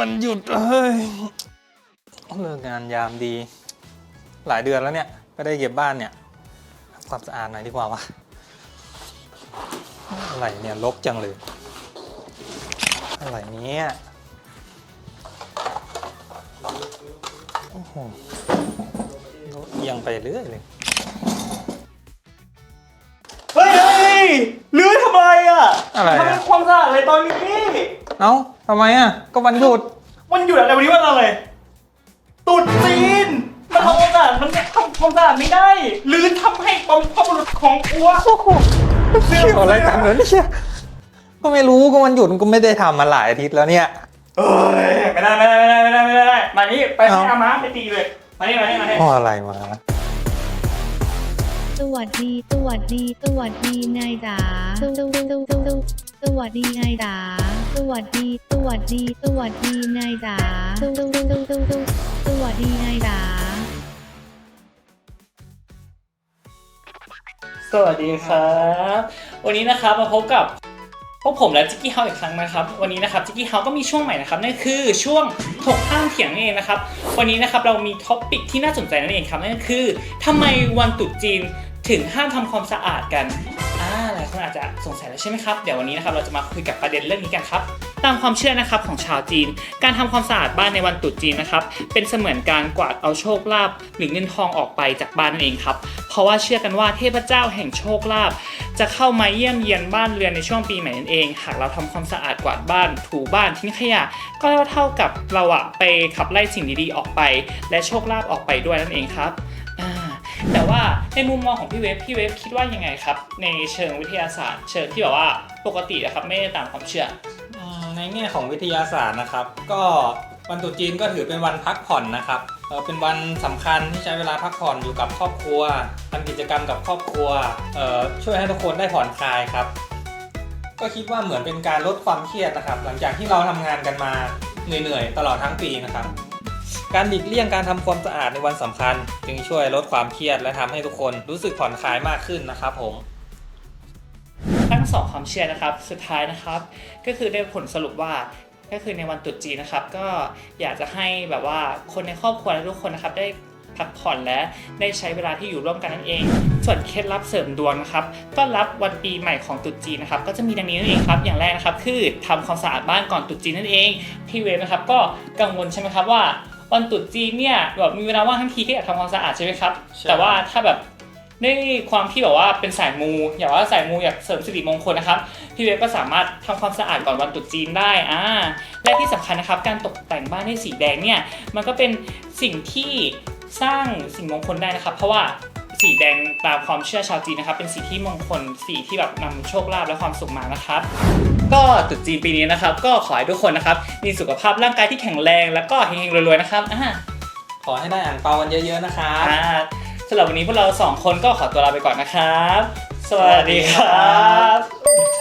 วันหยุดเฮ้ยเลิกงานยามดี หลายเดือนแล้วเนี่ยไม่ได้เก็บบ้านเนี่ยทำความสะอาดหน่อยดีกว่าวะอะไรเนี่ยรกจังเลย อะไรเนี่ยโอ้โหรถเอียงไปเรื่อยเลยเฮ้ยเฮ้ยลื้อทำไมอะอะไรอะทำความสะอาดอะไรตอนนี้ เอ้าทำไมอะ ก็วันหยุด วันหยุดอะไรวันนี้วันอะไรตรุดจีนมันทำความสะอาดมันทำความสะอาดไม่ได้ลื้อทำให้ความความบุรุษของอัวเกี่ยวอะไรกันเหรอเนี่ยก็ไม่รู้ก็วันหยุดก็ไม่ได้ทำมาหลายอาทิตย์แล้วเนี่ย เอ้ยไม่ได้ไม่ได้ไม่ได้ไม่ได้ไม่ได้มานี่ไปให้เอ้าอามาไปตีเลยมานี่มานี่มานี่ พ่ออะไรมา สวัสดี สวัสดี สวัสดีนายจ๋าสวัสดีนายจ๋าสวัสดี สวัสดี สวัสดีนายจ๋าสวัสดีนายจ๋าสวัสดีครับ วันนี้นะครับมาพบกับพวกผมและจิกกี้เฮาอีกครั้งนะครับ วันนี้นะครับจิกกี้เฮาก็มีช่วงใหม่นะครับนั่นคือช่วงถกห้างเถียงนั่นเองนะครับ วันนี้นะครับเรามีท็อปปิกที่น่าสนใจนั่นเองครับนั่นคือทำไมวันตรุษจีน ถึงห้ามทำความสะอาดกันอ่าหลายคนอาจจะสงสัยแล้วใช่ไหมครับ เดี๋ยววันนี้นะครับเราจะมาคุยกับประเด็นเรื่องนี้กันครับ ตามความเชื่อนะครับของชาวจีน การทำความสะอาดบ้านในวันตรุษจีนนะครับ เป็นเสมือนการกวาดเอาโชคลาภหรือเงินทองออกไปจากบ้านนั่นเองครับ เพราะว่าเชื่อกันว่าเทพเจ้าแห่งโชคลาภจะเข้ามาเยี่ยมเยียนบ้านเรือนในช่วงปีใหม่นั่นเอง หากเราทำความสะอาดกวาดบ้านถูบ้านทิ้งขยะ ก็เท่ากับเราอะไปขับไล่สิ่งดีๆออกไป และโชคลาภออกไปด้วยนั่นเองครับอ่าแต่ว่า ในมุมมองของพี่เวฟพี่เวฟคิดว่ายังไงครับ ในเชิงวิทยาศาสตร์ เชิงที่แบบว่าปกตินะครับไม่ได้ตามความเชื่ออืมในแง่ของวิทยาศาสตร์นะครับ ก็วันตรุษจีนก็ถือเป็นวันพักผ่อนนะครับเอ่อเป็นวันสำคัญที่ใช้เวลาพักผ่อนอยู่กับครอบครัวทำกิจกรรมกับครอบครัวเอ่อช่วยให้ทุกคนได้ผ่อนคลายครับ ก็คิดว่าเหมือนเป็นการลดความเครียดนะครับ หลังจากที่เราทำงานกันมาเหนื่อยๆตลอดทั้งปีนะครับ การหลีกเลี่ยงการทำความสะอาดในวันสำคัญ จึงช่วยลดความเครียดและทำให้ทุกคนรู้สึกผ่อนคลายมากขึ้นนะครับผมทั้งสองความเชื่อนะครับสุดท้ายนะครับ ก็คือได้ผลสรุปว่าก็คือในวันตรุษจีนนะครับ ก็อยากจะให้แบบว่าคนในครอบครัวและทุกคนนะครับได้พักผ่อนและได้ใช้เวลาที่อยู่ร่วมกันนั่นเอง ส่วนเคล็ดลับเสริมดวงนะครับต้อนรับวันปีใหม่ของตรุษจีนนะครับ ก็จะมีดังนี้นั่นเองครับ อย่างแรกนะครับ คือทำความสะอาดบ้านก่อนตรุษจีนนั่นเองพี่เวฟนะครับก็กังวลใช่ไหมครับว่า วันตรุษจีนเนี่ยแบบมีเวลาว่างทั้งทีก็อยากทำความสะอาดใช่ไหมครับ ใช่ แต่ว่าถ้าแบบด้วยความที่แบบว่าเป็นสายมูอยากว่าสายมูอยากเสริมสิริมงคลนะครับพี่เวฟก็สามารถทำความสะอาดก่อนวันตรุษจีนได้อ่าและที่สำคัญนะครับการตกแต่งบ้านด้วยสีแดงเนี่ยมันก็เป็นสิ่งที่สร้างสิ่งมงคลได้นะครับ เพราะว่าสีแดงตามความเชื่อชาวจีนนะครับ เป็นสีที่มงคลสีที่แบบนำโชคลาภและความสุขมานะครับ ก็ตรุษจีนปีนี้นะครับ ก็ขอให้ทุกคนนะครับ มีสุขภาพร่างกายที่แข็งแรง แล้วก็เฮงๆรวยๆนะครับอ่าขอให้ได้อ่างเปากันเยอะๆนะครับอ่าสำหรับวันนี้พวกเราสองคนก็ขอตัวลาไปก่อนนะครับ สวัสดีครับ